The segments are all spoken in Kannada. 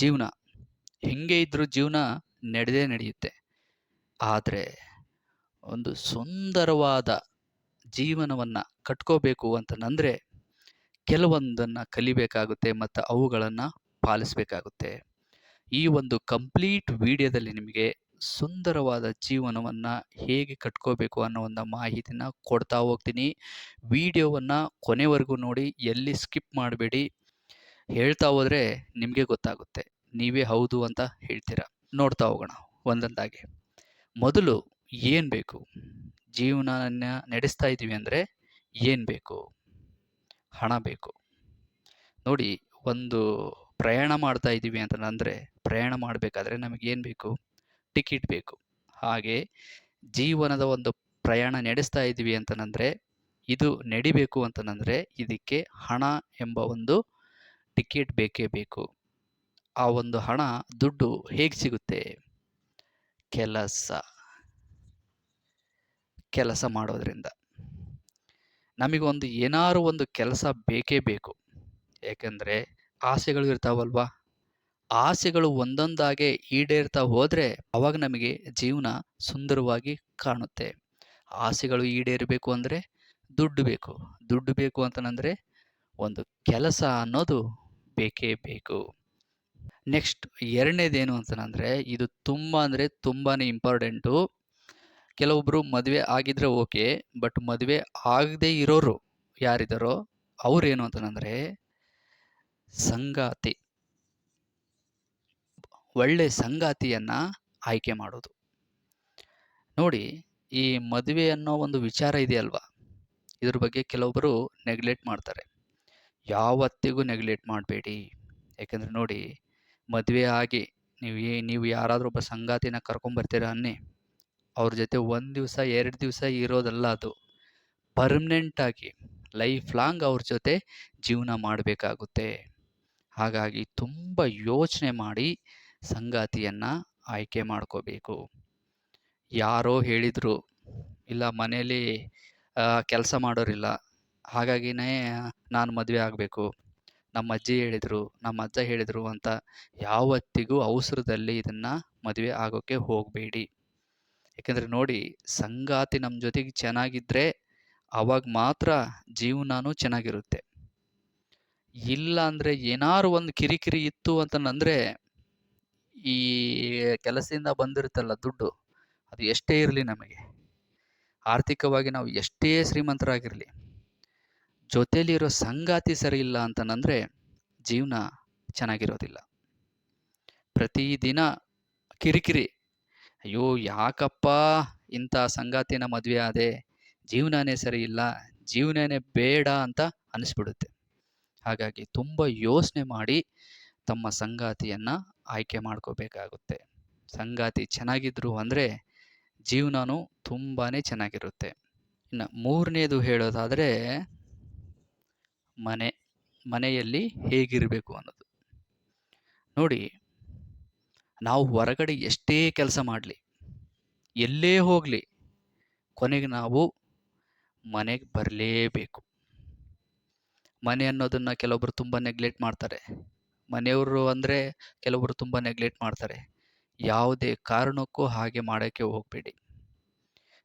ಜೀವನ ಹೆಂಗೆ ಇದ್ದರೂ ಜೀವನ ನಡೆದೇ ನಡೆಯುತ್ತೆ. ಆದರೆ ಒಂದು ಸುಂದರವಾದ ಜೀವನವನ್ನು ಕಟ್ಕೋಬೇಕು ಅಂತಂದರೆ ಕೆಲವೊಂದನ್ನು ಕಲಿಬೇಕಾಗುತ್ತೆ ಮತ್ತು ಅವುಗಳನ್ನು ಪಾಲಿಸಬೇಕಾಗುತ್ತೆ. ಈ ಒಂದು ಕಂಪ್ಲೀಟ್ ವಿಡಿಯೋದಲ್ಲಿ ನಿಮಗೆ ಸುಂದರವಾದ ಜೀವನವನ್ನು ಹೇಗೆ ಕಟ್ಕೋಬೇಕು ಅನ್ನೋ ಒಂದು ಮಾಹಿತಿನ ಕೊಡ್ತಾ ಹೋಗ್ತೀನಿ. ವಿಡಿಯೋವನ್ನು ಕೊನೆವರೆಗೂ ನೋಡಿ, ಎಲ್ಲಿ ಸ್ಕಿಪ್ ಮಾಡಬೇಡಿ. ಹೇಳ್ತಾ ಹೋದರೆ ನಿಮಗೆ ಗೊತ್ತಾಗುತ್ತೆ. ನೀವೇ ಹೌದು ಅಂತ ಹೇಳ್ತೀರಾ? ನೋಡ್ತಾ ಹೋಗೋಣ ಒಂದೊಂದಾಗಿ. ಮೊದಲು ಏನು ಬೇಕು? ಜೀವನನ ನಡೆಸ್ತಾ ಇದ್ದೀವಿ ಅಂದರೆ ಏನು ಬೇಕು? ಹಣ ಬೇಕು. ನೋಡಿ, ಒಂದು ಪ್ರಯಾಣ ಮಾಡ್ತಾ ಇದ್ದೀವಿ ಅಂತಂದರೆ ಪ್ರಯಾಣ ಮಾಡಬೇಕಾದ್ರೆ ನಮಗೇನು ಬೇಕು? ಟಿಕೆಟ್ ಬೇಕು. ಹಾಗೆ ಜೀವನದ ಒಂದು ಪ್ರಯಾಣ ನಡೆಸ್ತಾ ಇದ್ದೀವಿ ಅಂತಂದರೆ ಇದು ನಡಿಬೇಕು ಅಂತಂದರೆ ಇದಕ್ಕೆ ಹಣ ಎಂಬ ಒಂದು ಟಿಕೆಟ್ ಬೇಕೇ ಬೇಕು. ಆ ಒಂದು ಹಣ, ದುಡ್ಡು ಹೇಗೆ ಸಿಗುತ್ತೆ? ಕೆಲಸ. ಕೆಲಸ ಮಾಡೋದ್ರಿಂದ. ನಮಗೊಂದು ಏನಾರು ಒಂದು ಕೆಲಸ ಬೇಕೇ ಬೇಕು. ಏಕೆಂದರೆ ಆಸೆಗಳು ಇರ್ತಾವಲ್ವಾ? ಆಸೆಗಳು ಒಂದೊಂದಾಗೆ ಈಡೇರ್ತಾ ಹೋದರೆ ಅವಾಗ ನಮಗೆ ಜೀವನ ಸುಂದರವಾಗಿ ಕಾಣುತ್ತೆ. ಆಸೆಗಳು ಈಡೇರಬೇಕು ಅಂದರೆ ದುಡ್ಡು ಬೇಕು. ದುಡ್ಡು ಬೇಕು ಅಂತಂದರೆ ಒಂದು ಕೆಲಸ ಅನ್ನೋದು ಬೇಕೇ ಬೇಕು. ನೆಕ್ಸ್ಟ್ ಎರಡನೇದೇನು ಅಂತಂದರೆ, ಇದು ತುಂಬ ಅಂದರೆ ತುಂಬಾ ಇಂಪಾರ್ಟೆಂಟು. ಕೆಲವೊಬ್ಬರು ಮದುವೆ ಆಗಿದ್ರೆ ಓಕೆ, ಬಟ್ ಮದುವೆ ಆಗದೇ ಇರೋರು ಯಾರಿದ್ದಾರೋ ಅವ್ರೇನು ಅಂತಂದರೆ, ಸಂಗಾತಿ. ಒಳ್ಳೆ ಸಂಗಾತಿಯನ್ನು ಆಯ್ಕೆ ಮಾಡೋದು. ನೋಡಿ, ಈ ಮದುವೆ ಅನ್ನೋ ಒಂದು ವಿಚಾರ ಇದೆಯಲ್ವಾ? ಇದ್ರ ಬಗ್ಗೆ ಕೆಲವೊಬ್ಬರು ನೆಗ್ಲೆಕ್ಟ್ ಮಾಡ್ತಾರೆ. ಯಾವತ್ತಿಗೂ ನೆಗ್ಲೆಕ್ಟ್ ಮಾಡಬೇಡಿ. ಯಾಕೆಂದರೆ ನೋಡಿ, ಮದುವೆ ಆಗಿ ನೀವು ಏ, ನೀವು ಯಾರಾದರೂ ಒಬ್ಬ ಸಂಗಾತಿನ ಕರ್ಕೊಂಬರ್ತೀರ ಅನ್ನಿ, ಅವ್ರ ಜೊತೆ ಒಂದು ದಿವಸ, ಎರಡು ದಿವಸ ಇರೋದಲ್ಲ ಅದು. ಪರ್ಮನೆಂಟಾಗಿ ಲೈಫ್ ಲಾಂಗ್ ಅವ್ರ ಜೊತೆ ಜೀವನ ಮಾಡಬೇಕಾಗುತ್ತೆ. ಹಾಗಾಗಿ ತುಂಬ ಯೋಚನೆ ಮಾಡಿ ಸಂಗಾತಿಯನ್ನು ಆಯ್ಕೆ ಮಾಡ್ಕೋಬೇಕು. ಯಾರೋ ಹೇಳಿದರು, ಇಲ್ಲ ಮನೆಯಲ್ಲಿ ಕೆಲಸ ಮಾಡೋರಿಲ್ಲ. ಹಾಗಾಗಿನೇ ನಾನು ಮದುವೆ ಆಗಬೇಕು. ನಮ್ಮ ಅಜ್ಜಿ ಹೇಳಿದರು ನಮ್ಮ ಅಜ್ಜ ಹೇಳಿದರು ಅಂತ ಯಾವತ್ತಿಗೂ ಅವಸರದಲ್ಲಿ ಇದನ್ನು ಮದುವೆ ಆಗೋಕ್ಕೆ ಹೋಗಬೇಡಿ. ಏಕೆಂದರೆ ನೋಡಿ, ಸಂಗಾತಿ ನಮ್ಮ ಜೊತೆಗೆ ಚೆನ್ನಾಗಿದ್ದರೆ ಅವಾಗ ಮಾತ್ರ ಜೀವನನೂ ಚೆನ್ನಾಗಿರುತ್ತೆ. ಇಲ್ಲ ಅಂದರೆ ಏನಾರು ಒಂದು ಕಿರಿಕಿರಿ ಇತ್ತು ಅಂತಂದರೆ ಈ ಕೆಲಸದಿಂದ ಬಂದಿರುತ್ತಲ್ಲ ದುಡ್ಡು, ಅದು ಎಷ್ಟೇ ಇರಲಿ ನಮಗೆ. ಆರ್ಥಿಕವಾಗಿ ನಾವು ಎಷ್ಟೇ ಶ್ರೀಮಂತರಾಗಿರಲಿ ಜೊತೆಲಿರೋ ಸಂಗಾತಿ ಸರಿ ಇಲ್ಲ ಅಂತಂದರೆ ಜೀವನ ಚೆನ್ನಾಗಿರೋದಿಲ್ಲ. ಪ್ರತಿದಿನ ಕಿರಿಕಿರಿ, ಅಯ್ಯೋ, ಯಾಕಪ್ಪ ಇಂಥ ಸಂಗಾತಿನ ಮದುವೆ ಆದೆ? ಜೀವನನೇ ಸರಿ ಇಲ್ಲ, ಜೀವನನೇ ಬೇಡ ಅಂತ ಅನಿಸ್ಬಿಡುತ್ತೆ. ಹಾಗಾಗಿ ತುಂಬ ಯೋಚನೆ ಮಾಡಿ ತಮ್ಮ ಸಂಗಾತಿಯನ್ನು ಆಯ್ಕೆ ಮಾಡ್ಕೋಬೇಕಾಗುತ್ತೆ. ಸಂಗಾತಿ ಚೆನ್ನಾಗಿದ್ರು ಅಂದರೆ ಜೀವನನೂ ತುಂಬಾ ಚೆನ್ನಾಗಿರುತ್ತೆ. ಇನ್ನು ಮೂರನೇದು ಹೇಳೋದಾದರೆ ಮನೆ, ಮನೆಯಲ್ಲಿ ಹೇಗಿರಬೇಕು ಅನ್ನೋದು. ನೋಡಿ, ನಾವು ಹೊರಗಡೆ ಎಷ್ಟೇ ಕೆಲಸ ಮಾಡಲಿ, ಎಲ್ಲೇ ಹೋಗಲಿ, ಕೊನೆಗೆ ನಾವು ಮನೆಗೆ ಬರಲೇಬೇಕು. ಮನೆ ಅನ್ನೋದನ್ನು ಕೆಲವೊಬ್ಬರು ತುಂಬ ನೆಗ್ಲೆಕ್ಟ್ ಮಾಡ್ತಾರೆ. ಮನೆಯವರು ಅಂದರೆ ಕೆಲವರು ತುಂಬ ನೆಗ್ಲೆಕ್ಟ್ ಮಾಡ್ತಾರೆ. ಯಾವುದೇ ಕಾರಣಕ್ಕೂ ಹಾಗೆ ಮಾಡೋಕ್ಕೆ ಹೋಗಬೇಡಿ.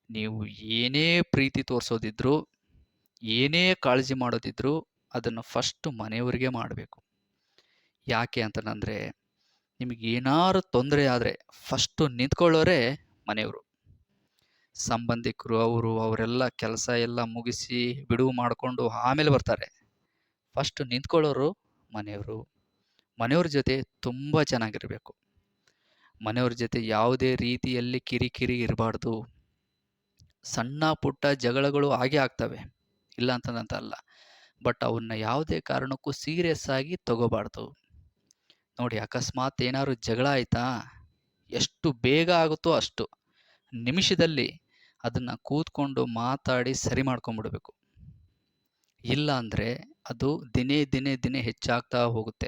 ನೀವು ಏನೇ ಪ್ರೀತಿ ತೋರಿಸೋದಿದ್ರು, ಏನೇ ಕಾಳಜಿ ಮಾಡೋದಿದ್ರು ಅದನ್ನು ಫಸ್ಟು ಮನೆಯವರಿಗೆ ಮಾಡಬೇಕು. ಯಾಕೆ ಅಂತಂದರೆ, ನಿಮಗೆ ಏನಾರು ತೊಂದರೆ ಆದರೆ ಫಸ್ಟು ನಿಂತ್ಕೊಳ್ಳೋರೇ ಮನೆಯವರು. ಸಂಬಂಧಿಕರು, ಅವರು, ಅವರೆಲ್ಲ ಕೆಲಸ ಎಲ್ಲ ಮುಗಿಸಿ ಬಿಡುವು ಮಾಡಿಕೊಂಡು ಆಮೇಲೆ ಬರ್ತಾರೆ. ಫಸ್ಟ್ ನಿಂತ್ಕೊಳ್ಳೋರು ಮನೆಯವರು. ಮನೆಯವ್ರ ಜೊತೆ ತುಂಬ ಚೆನ್ನಾಗಿರಬೇಕು. ಮನೆಯವ್ರ ಜೊತೆ ಯಾವುದೇ ರೀತಿಯಲ್ಲಿ ಕಿರಿಕಿರಿ ಇರಬಾರ್ದು. ಸಣ್ಣ ಪುಟ್ಟ ಜಗಳಗಳು ಆಗೇ ಆಗ್ತವೆ. ಇಲ್ಲ ಅಂತಂದಂತಲ್ಲ ಬಟ್ ಅವನ್ನ ಯಾವುದೇ ಕಾರಣಕ್ಕೂ ಸೀರಿಯಸ್ ಆಗಿ ತಗೋಬಾರ್ದು. ನೋಡಿ, ಅಕಸ್ಮಾತ್ ಏನಾದ್ರು ಜಗಳ ಆಯಿತಾ? ಎಷ್ಟು ಬೇಗ ಆಗುತ್ತೋ ಅಷ್ಟು ನಿಮಿಷದಲ್ಲಿ ಅದನ್ನು ಕೂತ್ಕೊಂಡು ಮಾತಾಡಿ ಸರಿ ಮಾಡ್ಕೊಂಬಿಡ್ಬೇಕು. ಇಲ್ಲ ಅಂದರೆ ಅದು ದಿನೇ ದಿನೇ ದಿನೇ ಹೆಚ್ಚಾಗ್ತಾ ಹೋಗುತ್ತೆ.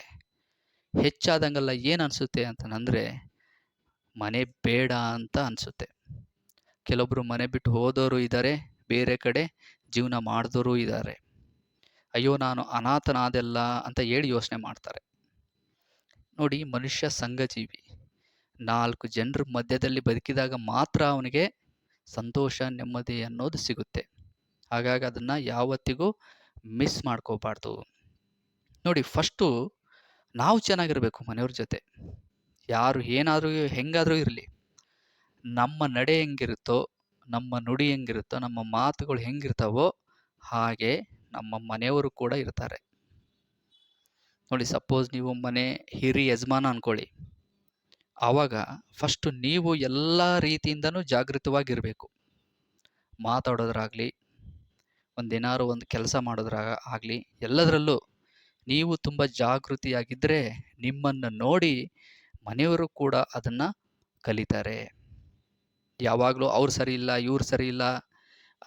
ಹೆಚ್ಚಾದಂಗೆಲ್ಲ ಏನು ಅನಿಸುತ್ತೆ ಅಂತಂದರೆ, ಮನೆ ಬೇಡ ಅಂತ ಅನಿಸುತ್ತೆ. ಕೆಲವೊಬ್ಬರು ಮನೆ ಬಿಟ್ಟು ಹೋದವರು ಇದ್ದಾರೆ ಬೇರೆ ಕಡೆ ಜೀವನ ಮಾಡಿದವರು ಇದ್ದಾರೆ ಅಯ್ಯೋ, ನಾನು ಅನಾಥನಾದೆಲ್ಲ ಅಂತ ಹೇಳಿ ಯೋಚನೆ ಮಾಡ್ತಾರೆ. ನೋಡಿ, ಮನುಷ್ಯ ಸಂಘಜೀವಿ. ನಾಲ್ಕು ಜನರ ಮಧ್ಯದಲ್ಲಿ ಬದುಕಿದಾಗ ಮಾತ್ರ ಅವನಿಗೆ ಸಂತೋಷ, ನೆಮ್ಮದಿ ಅನ್ನೋದು ಸಿಗುತ್ತೆ. ಹಾಗಾಗಿ ಅದನ್ನು ಯಾವತ್ತಿಗೂ ಮಿಸ್ ಮಾಡ್ಕೋಬಾರ್ದು. ನೋಡಿ ಫಸ್ಟು ನಾವು ಚೆನ್ನಾಗಿರಬೇಕು ಮನೆಯವ್ರ ಜೊತೆ. ಯಾರು ಏನಾದರೂ ಹೆಂಗಾದರೂ ಇರಲಿ. ನಮ್ಮ ನಡೆ ಹೆಂಗಿರುತ್ತೋ, ನಮ್ಮ ನುಡಿ ಹೆಂಗಿರುತ್ತೋ, ನಮ್ಮ ಮಾತುಗಳು ಹೆಂಗಿರ್ತಾವೋ ಹಾಗೆ ನಮ್ಮ ಮನೆಯವರು ಕೂಡ ಇರ್ತಾರೆ. ನೋಡಿ ಸಪೋಸ್ ನೀವು ಮನೆ ಹಿರಿ ಯಜಮಾನ ಅನ್ಕೊಳ್ಳಿ. ಆವಾಗ ಫಸ್ಟ್ ನೀವು ಎಲ್ಲ ರೀತಿಯಿಂದನೂ ಜಾಗೃತವಾಗಿರಬೇಕು. ಮಾತಾಡೋದ್ರಾಗಲಿ ಒಂದೇನಾದ್ರು ಒಂದು ಕೆಲಸ ಮಾಡೋದ್ರಾಗ ಆಗಲಿ, ಎಲ್ಲದರಲ್ಲೂ ನೀವು ತುಂಬ ಜಾಗೃತಿಯಾಗಿದ್ದರೆ ನಿಮ್ಮನ್ನು ನೋಡಿ ಮನೆಯವರು ಕೂಡ ಅದನ್ನು ಕಲಿತಾರೆ. ಯಾವಾಗಲೂ ಅವ್ರು ಸರಿ ಇಲ್ಲ, ಇವ್ರು ಸರಿ ಇಲ್ಲ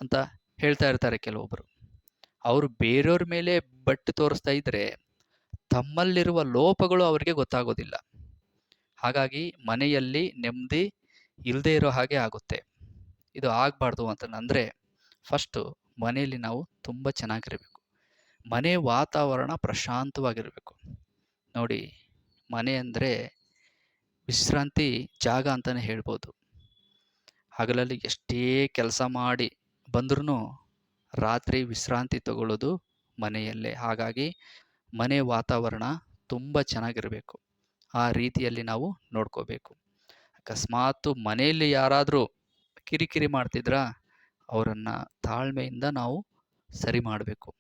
ಅಂತ ಹೇಳ್ತಾ ಇರ್ತಾರೆ ಕೆಲವೊಬ್ಬರು ಅವರು ಬೇರೆಯವ್ರ ಮೇಲೆ ಬಟ್ಟು ತೋರಿಸ್ತಾ ಇದ್ರೆ ತಮ್ಮಲ್ಲಿರುವ ಲೋಪಗಳು ಅವರಿಗೆ ಗೊತ್ತಾಗೋದಿಲ್ಲ. ಹಾಗಾಗಿ ಮನೆಯಲ್ಲಿ ನೆಮ್ಮದಿ ಇಲ್ಲದೇ ಇರೋ ಹಾಗೆ ಆಗುತ್ತೆ. ಇದು ಆಗಬಾರ್ದು ಅಂತಂದರೆ ಫಸ್ಟು ಮನೆಯಲ್ಲಿ ನಾವು ತುಂಬ ಚೆನ್ನಾಗಿರಬೇಕು. ಮನೆ ವಾತಾವರಣ ಪ್ರಶಾಂತವಾಗಿರಬೇಕು. ನೋಡಿ, ಮನೆ ಅಂದರೆ ವಿಶ್ರಾಂತಿ ಜಾಗ ಅಂತಲೇ ಹೇಳ್ಬೋದು. ಹಗಲಲ್ಲಿ ಎಷ್ಟೇ ಕೆಲಸ ಮಾಡಿ ಬಂದ್ರೂ ರಾತ್ರಿ ವಿಶ್ರಾಂತಿ ತಗೊಳ್ಳೋದು ಮನೆಯಲ್ಲೇ. ಹಾಗಾಗಿ ಮನೆ ವಾತಾವರಣ ತುಂಬ ಚೆನ್ನಾಗಿರಬೇಕು. ಆ ರೀತಿಯಲ್ಲಿ ನಾವು ನೋಡ್ಕೋಬೇಕು. ಅಕಸ್ಮಾತ್ ಮನೆಯಲ್ಲಿ ಯಾರಾದರೂ ಕಿರಿಕಿರಿ ಮಾಡ್ತಿದ್ರಾ, ಅವರನ್ನು ತಾಳ್ಮೆಯಿಂದ ನಾವು ಸರಿ ಮಾಡಬೇಕು.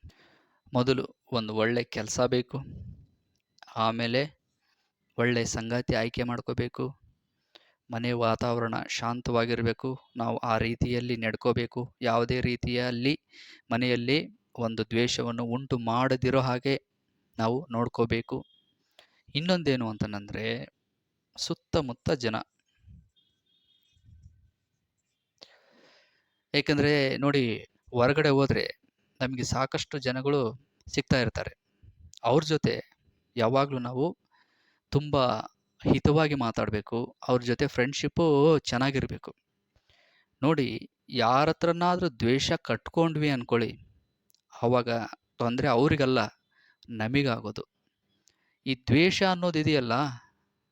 ಮೊದಲು ಒಂದು ಒಳ್ಳೆ ಕೆಲಸ ಬೇಕು. ಆಮೇಲೆ ಒಳ್ಳೆ ಸಂಗಾತಿ ಆಯ್ಕೆ ಮಾಡ್ಕೋಬೇಕು. ಮನೆ ವಾತಾವರಣ ಶಾಂತವಾಗಿರಬೇಕು. ನಾವು ಆ ರೀತಿಯಲ್ಲಿ ನಡ್ಕೋಬೇಕು. ಯಾವುದೇ ರೀತಿಯಲ್ಲಿ ಮನೆಯಲ್ಲಿ ಒಂದು ದ್ವೇಷವನ್ನು ಉಂಟು ಮಾಡದಿರೋ ಹಾಗೆ ನಾವು ನೋಡ್ಕೋಬೇಕು. ಇನ್ನೊಂದೇನು ಅಂತಂದರೆ ಸುತ್ತಮುತ್ತ ಜನ. ಏಕೆಂದರೆ ನೋಡಿ, ಹೊರಗಡೆ ಹೋದರೆ ನಮಗೆ ಸಾಕಷ್ಟು ಜನಗಳು ಸಿಗ್ತಾ ಇರ್ತಾರೆ. ಅವ್ರ ಜೊತೆ ಯಾವಾಗಲೂ ನಾವು ತುಂಬ ಹಿತವಾಗಿ ಮಾತಾಡಬೇಕು, ಅವ್ರ ಜೊತೆ ಫ್ರೆಂಡ್ಶಿಪ್ಪು ಚೆನ್ನಾಗಿರಬೇಕು. ನೋಡಿ ಯಾರ ಹತ್ರನಾದರೂ ದ್ವೇಷ ಕಟ್ಕೊಂಡ್ವಿ ಅಂದ್ಕೊಳ್ಳಿ ಆವಾಗ ತೊಂದರೆ ಅವರಿಗಲ್ಲ, ನಮಗಾಗೋದು. ಈ ದ್ವೇಷ ಅನ್ನೋದು ಇದೆಯಲ್ಲ,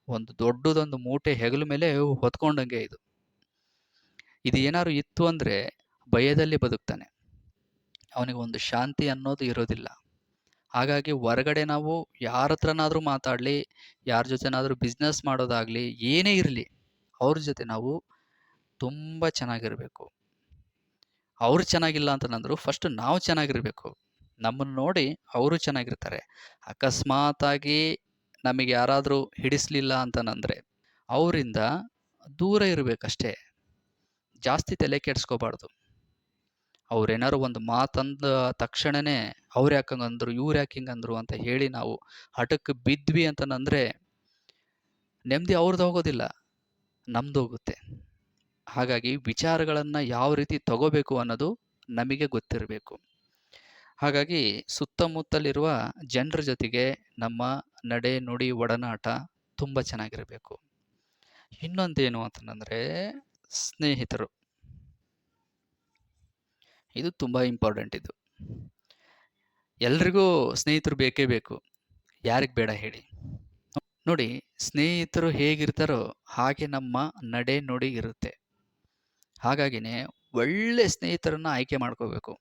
ಒಂದು ದೊಡ್ಡದೊಂದು ಮೂಟೆ ಹೆಗಲ ಮೇಲೆ ಹೊತ್ಕೊಂಡಂಗೆ ಇದು. ಇದು ಏನಾದ್ರು ಇತ್ತು ಅಂದರೆ ಭಯದಲ್ಲಿ ಬದುಕ್ತಾನೆ. ಅವನಿಗೆ ಒಂದು ಶಾಂತಿ ಅನ್ನೋದು ಇರೋದಿಲ್ಲ. ಹಾಗಾಗಿ ಹೊರಗಡೆ ನಾವು ಯಾರ ಹತ್ರನಾದರೂ ಮಾತಾಡಲಿ, ಯಾರ ಜೊತೆನಾದರೂ ಬಿಸ್ನೆಸ್ ಮಾಡೋದಾಗಲಿ, ಏನೇ ಇರಲಿ, ಅವ್ರ ಜೊತೆ ನಾವು ತುಂಬ ಚೆನ್ನಾಗಿರಬೇಕು. ಅವ್ರು ಚೆನ್ನಾಗಿಲ್ಲ ಅಂತಂದ್ರು ಫಸ್ಟ್ ನಾವು ಚೆನ್ನಾಗಿರಬೇಕು. ನಮ್ಮನ್ನು ನೋಡಿ ಅವರು ಚೆನ್ನಾಗಿರ್ತಾರೆ. ಅಕಸ್ಮಾತಾಗಿ ನಮಗೆ ಯಾರಾದರೂ ಹಿಡಿಸ್ಲಿಲ್ಲ ಅಂತಂದರೆ ಅವರಿಂದ ದೂರ ಇರಬೇಕಷ್ಟೇ. ಜಾಸ್ತಿ ತಲೆ ಕೆಡಿಸ್ಕೋಬಾರ್ದು. ಅವ್ರೇನಾದ್ರು ಒಂದು ಮಾತಂದ ತಕ್ಷಣನೇ ಅವ್ರು ಯಾಕೆ ಅಂದರು ಇವ್ರು ಯಾಕೆ ಹಿಂಗಂದ್ರು ಅಂತ ಹೇಳಿ ನಾವು ಹಠಕ್ಕೆ ಬಿದ್ವಿ ಅಂತಂದರೆ ನೆಮ್ಮದಿ ಅವ್ರದ್ದು ಹೋಗೋದಿಲ್ಲ, ನಮ್ದು ಹೋಗುತ್ತೆ. ಹಾಗಾಗಿ ವಿಚಾರಗಳನ್ನು ಯಾವ ರೀತಿ ತಗೋಬೇಕು ಅನ್ನೋದು ನಮಗೆ ಗೊತ್ತಿರಬೇಕು. ಹಾಗಾಗಿ ಸುತ್ತಮುತ್ತಲಿರುವ ಜನರ ಜೊತೆಗೆ ನಮ್ಮ ನಡೆ ನುಡಿ ಒಡನಾಟ ತುಂಬ ಚೆನ್ನಾಗಿರಬೇಕು. ಇನ್ನೊಂದೇನು ಅಂತಂದರೆ ಸ್ನೇಹಿತರು. ಇದು ತುಂಬ ಇಂಪಾರ್ಟೆಂಟ್ ಇದು. ಎಲ್ರಿಗೂ ಸ್ನೇಹಿತರು ಬೇಕೇ ಬೇಕು. ಯಾರಿಗೆ ಬೇಡ ಹೇಳಿ. ನೋಡಿ, ಸ್ನೇಹಿತರು ಹೇಗಿರ್ತಾರೋ ಹಾಗೆ ನಮ್ಮ ನಡೆ ನುಡಿ ಇರುತ್ತೆ. ಹಾಗಾಗಿನೇ ಒಳ್ಳೆ ಸ್ನೇಹಿತರನ್ನ ಆಯ್ಕೆ ಮಾಡ್ಕೋಬೇಕು.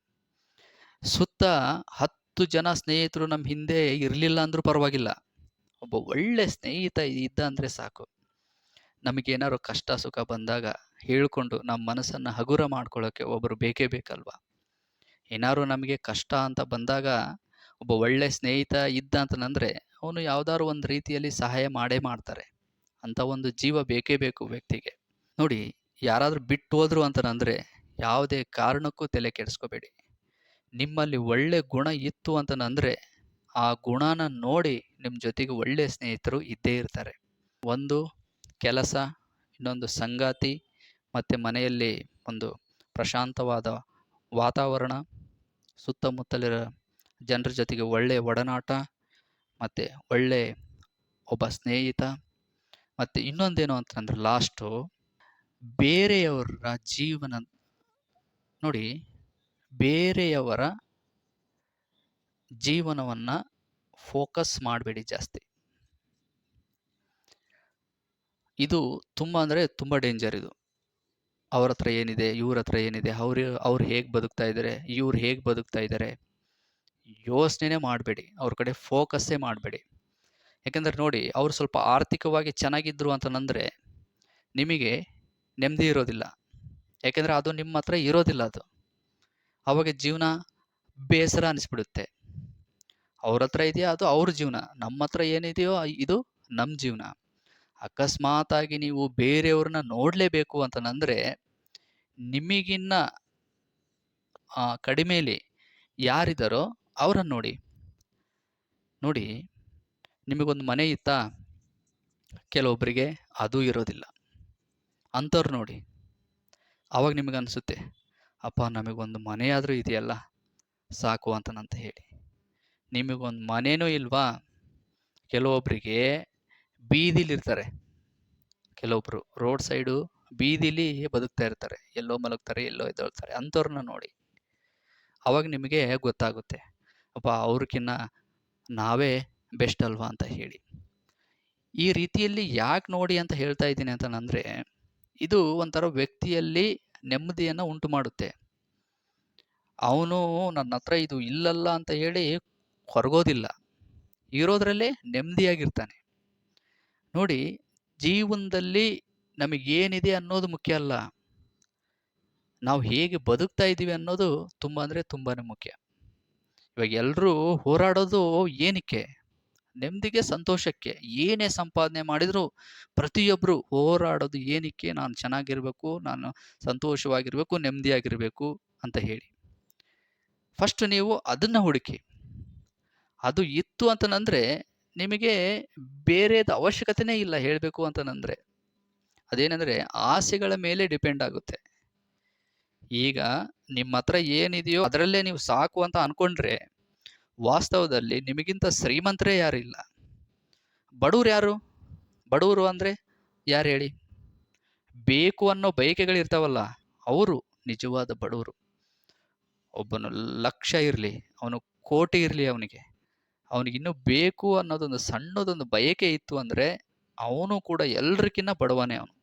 ಸುತ್ತ ಹತ್ತು ಜನ ಸ್ನೇಹಿತರು ನಮ್ಮ ಹಿಂದೆ ಇರಲಿಲ್ಲ ಅಂದರೂ ಪರವಾಗಿಲ್ಲ. ಒಬ್ಬ ಒಳ್ಳೆ ಸ್ನೇಹಿತ ಇದ್ದ ಅಂದರೆ ಸಾಕು. ನಮಗೇನಾದ್ರು ಕಷ್ಟ ಸುಖ ಬಂದಾಗ ಹೇಳ್ಕೊಂಡು ನಮ್ಮ ಮನಸ್ಸನ್ನು ಹಗುರ ಮಾಡ್ಕೊಳ್ಳೋಕ್ಕೆ ಒಬ್ಬರು ಬೇಕೇ ಬೇಕಲ್ವಾ? ಏನಾದ್ರು ನಮಗೆ ಕಷ್ಟ ಅಂತ ಬಂದಾಗ ಒಬ್ಬ ಒಳ್ಳೆ ಸ್ನೇಹಿತ ಇದ್ದ ಅಂತಂದರೆ ಅವನು ಯಾವ್ದಾದ್ರು ಒಂದು ರೀತಿಯಲ್ಲಿ ಸಹಾಯ ಮಾಡೇ ಮಾಡ್ತಾರೆ. ಅಂತ ಒಂದು ಜೀವ ಬೇಕೇ ಬೇಕು ವ್ಯಕ್ತಿಗೆ. ನೋಡಿ, ಯಾರಾದರೂ ಬಿಟ್ಟು ಹೋದ್ರು ಅಂತಂದರೆ ಯಾವುದೇ ಕಾರಣಕ್ಕೂ ತಲೆ ಕೆಡಿಸ್ಕೋಬೇಡಿ. ನಿಮ್ಮಲ್ಲಿ ಒಳ್ಳೆ ಗುಣ ಇತ್ತು ಅಂತಂದರೆ ಆ ಗುಣನ ನೋಡಿ ನಿಮ್ಮ ಜೊತೆಗೆ ಒಳ್ಳೆ ಸ್ನೇಹಿತರು ಇದ್ದೇ ಇರ್ತಾರೆ. ಒಂದು, ಕೆಲಸ, ಇನ್ನೊಂದು ಸಂಗಾತಿ, ಮತ್ತು ಮನೆಯಲ್ಲಿ ಒಂದು ಪ್ರಶಾಂತವಾದ ವಾತಾವರಣ ಸುತ್ತಮುತ್ತಲಿರೋ ಜನರ ಜೊತೆಗೆ ಒಳ್ಳೆಯ ಒಡನಾಟ, ಮತ್ತು ಒಳ್ಳೆ ಒಬ್ಬ ಸ್ನೇಹಿತ, ಮತ್ತು ಇನ್ನೊಂದೇನು ಅಂತಂದ್ರೆ ಲಾಸ್ಟು ಬೇರೆಯವರ ಜೀವನ ನೋಡಿ, ಬೇರೆಯವರ ಜೀವನವನ್ನು ಫೋಕಸ್ ಮಾಡಬೇಡಿ ಜಾಸ್ತಿ. ಇದು ತುಂಬ ಅಂದರೆ ತುಂಬ ಡೇಂಜರ್ ಇದು. ಅವ್ರ ಹತ್ರ ಏನಿದೆ, ಇವ್ರ ಹತ್ರ ಏನಿದೆ, ಅವ್ರು ಅವ್ರು ಹೇಗೆ ಬದುಕ್ತಾ ಇದ್ದಾರೆ ಇವ್ರು ಹೇಗೆ ಬದುಕ್ತಾ ಇದ್ದಾರೆ ಯೋಚನೆನೇ ಮಾಡಬೇಡಿ, ಅವ್ರ ಕಡೆ ಫೋಕಸ್ಸೇ ಮಾಡಬೇಡಿ. ಯಾಕೆಂದರೆ ನೋಡಿ, ಅವ್ರು ಸ್ವಲ್ಪ ಆರ್ಥಿಕವಾಗಿ ಚೆನ್ನಾಗಿದ್ರು ಅಂತಂದರೆ ನಿಮಗೆ ನೆಮ್ಮದಿ ಇರೋದಿಲ್ಲ. ಯಾಕೆಂದರೆ ಅದು ನಿಮ್ಮ ಹತ್ರ ಇರೋದಿಲ್ಲ ಅದು. ಅವಾಗ ಜೀವನ ಬೇಸರ ಅನಿಸ್ಬಿಡುತ್ತೆ. ಅವ್ರ ಹತ್ರ ಇದೆಯಾ, ಅದು ಅವ್ರ ಜೀವನ. ನಮ್ಮ ಹತ್ರ ಏನಿದೆಯೋ, ಇದು ನಮ್ಮ ಜೀವನ. ಅಕಸ್ಮಾತಾಗಿ ನೀವು ಬೇರೆಯವ್ರನ್ನ ನೋಡಲೇಬೇಕು ಅಂತಂದರೆ ನಿಮಗಿನ್ನ ಕಡಿಮೆಲಿ ಯಾರಿದ್ದಾರೋ ಅವರನ್ನು ನೋಡಿ. ನೋಡಿ, ನಿಮಗೊಂದು ಮನೆ ಇತ್ತಾ? ಕೆಲವೊಬ್ಬರಿಗೆ ಅದು ಇರೋದಿಲ್ಲ. ಅಂಥವ್ರು ನೋಡಿ. ಆವಾಗ ನಿಮಗೆ ಅನಿಸುತ್ತೆ ಅಪ್ಪ, ನಮಗೊಂದು ಮನೆಯಾದರೂ ಇದೆಯಲ್ಲ, ಸಾಕು ಅಂತನಂತ ಹೇಳಿ. ನಿಮಗೊಂದು ಮನೆಯೂ ಇಲ್ವಾ? ಕೆಲವೊಬ್ಬರಿಗೆ ಬೀದಿಲಿರ್ತಾರೆ. ಕೆಲವೊಬ್ಬರು ರೋಡ್ ಸೈಡು ಬೀದಿಲಿ ಬದುಕ್ತಾ ಇರ್ತಾರೆ. ಎಲ್ಲೋ ಮಲಗ್ತಾರೆ, ಎಲ್ಲೋ ಎದ್ದೇಳ್ತಾರೆ. ಅಂಥವ್ರನ್ನ ನೋಡಿ. ಅವಾಗ ನಿಮಗೆ ಗೊತ್ತಾಗುತ್ತೆ. ಅಪ್ಪ ಅವ್ರಕ್ಕಿನ್ನ ನಾವೇ ಬೆಸ್ಟ್ ಅಲ್ವಾ ಅಂತ ಹೇಳಿ. ಈ ರೀತಿಯಲ್ಲಿ ಯಾಕೆ ನೋಡಿ ಅಂತ ಹೇಳ್ತಾ ಇದ್ದೀನಿ ಅಂತಂದರೆ, ಇದು ಒಂಥರ ವ್ಯಕ್ತಿಯಲ್ಲಿ ನೆಮ್ಮದಿಯನ್ನು ಉಂಟು ಮಾಡುತ್ತೆ. ಅವನು ನನ್ನ ಹತ್ರ ಇದು ಇಲ್ಲಲ್ಲ ಅಂತ ಹೇಳಿ ಹೊರಗೋದಿಲ್ಲ. ಇರೋದ್ರಲ್ಲೇ ನೆಮ್ಮದಿಯಾಗಿರ್ತಾನೆ. ನೋಡಿ ಜೀವನದಲ್ಲಿ ನಮಗೇನಿದೆ ಅನ್ನೋದು ಮುಖ್ಯ ಅಲ್ಲ. ನಾವು ಹೇಗೆ ಬದುಕ್ತಾ ಇದ್ದೀವಿ ಅನ್ನೋದು ತುಂಬ ಅಂದರೆ ತುಂಬಾ ಮುಖ್ಯ. ಇವಾಗ ಎಲ್ಲರೂ ಹೋರಾಡೋದು ಏನಕ್ಕೆ? ನೆಮ್ಮದಿಗೆ, ಸಂತೋಷಕ್ಕೆ. ಏನೇ ಸಂಪಾದನೆ ಮಾಡಿದರೂ ಪ್ರತಿಯೊಬ್ಬರು ಹೋರಾಡೋದು ಏನಕ್ಕೆ? ನಾನು ಚೆನ್ನಾಗಿರಬೇಕು, ನಾನು ಸಂತೋಷವಾಗಿರಬೇಕು, ನೆಮ್ಮದಿಯಾಗಿರಬೇಕು ಅಂತ ಹೇಳಿ. ಫಸ್ಟ್ ನೀವು ಅದನ್ನು ಹುಡುಕಿ. ಅದು ಇತ್ತು ಅಂತಂದರೆ ನಿಮಗೆ ಬೇರೆದ ಅವಶ್ಯಕತೆನೇ ಇಲ್ಲ ಹೇಳಬೇಕು ಅಂತನಂದರೆ ಅದೇನೆಂದರೆ ಆಸೆಗಳ ಮೇಲೆ ಡಿಪೆಂಡ್ ಆಗುತ್ತೆ. ಈಗ ನಿಮ್ಮ ಹತ್ರ ಏನಿದೆಯೋ ಅದರಲ್ಲೇ ನೀವು ಸಾಕು ಅಂತ ಅನ್ಕೊಂಡ್ರೆ ವಾಸ್ತವದಲ್ಲಿ ನಿಮಗಿಂತ ಶ್ರೀಮಂತರೇ ಯಾರು ಇಲ್ಲ. ಬಡವ್ರು ಯಾರು? ಬಡವರು ಅಂದರೆ ಯಾರು ಹೇಳಿ? ಬೇಕು ಅನ್ನೋ ಬಯಕೆಗಳಿರ್ತಾವಲ್ಲ ಅವರು ನಿಜವಾದ ಬಡವರು. ಒಬ್ಬನು ಲಕ್ಷ ಇರಲಿ, ಅವನು ಕೋಟಿ ಇರಲಿ ಅವನಿಗೆ. ಅವನಿಗಿನ್ನೂ ಬೇಕು ಅನ್ನೋದೊಂದು ಸಣ್ಣದೊಂದು ಬಯಕೆ ಇತ್ತು ಅಂದರೆ ಅವನು ಕೂಡ ಎಲ್ರಿಗಿನ್ನ ಬಡವನೇ ಅವನು.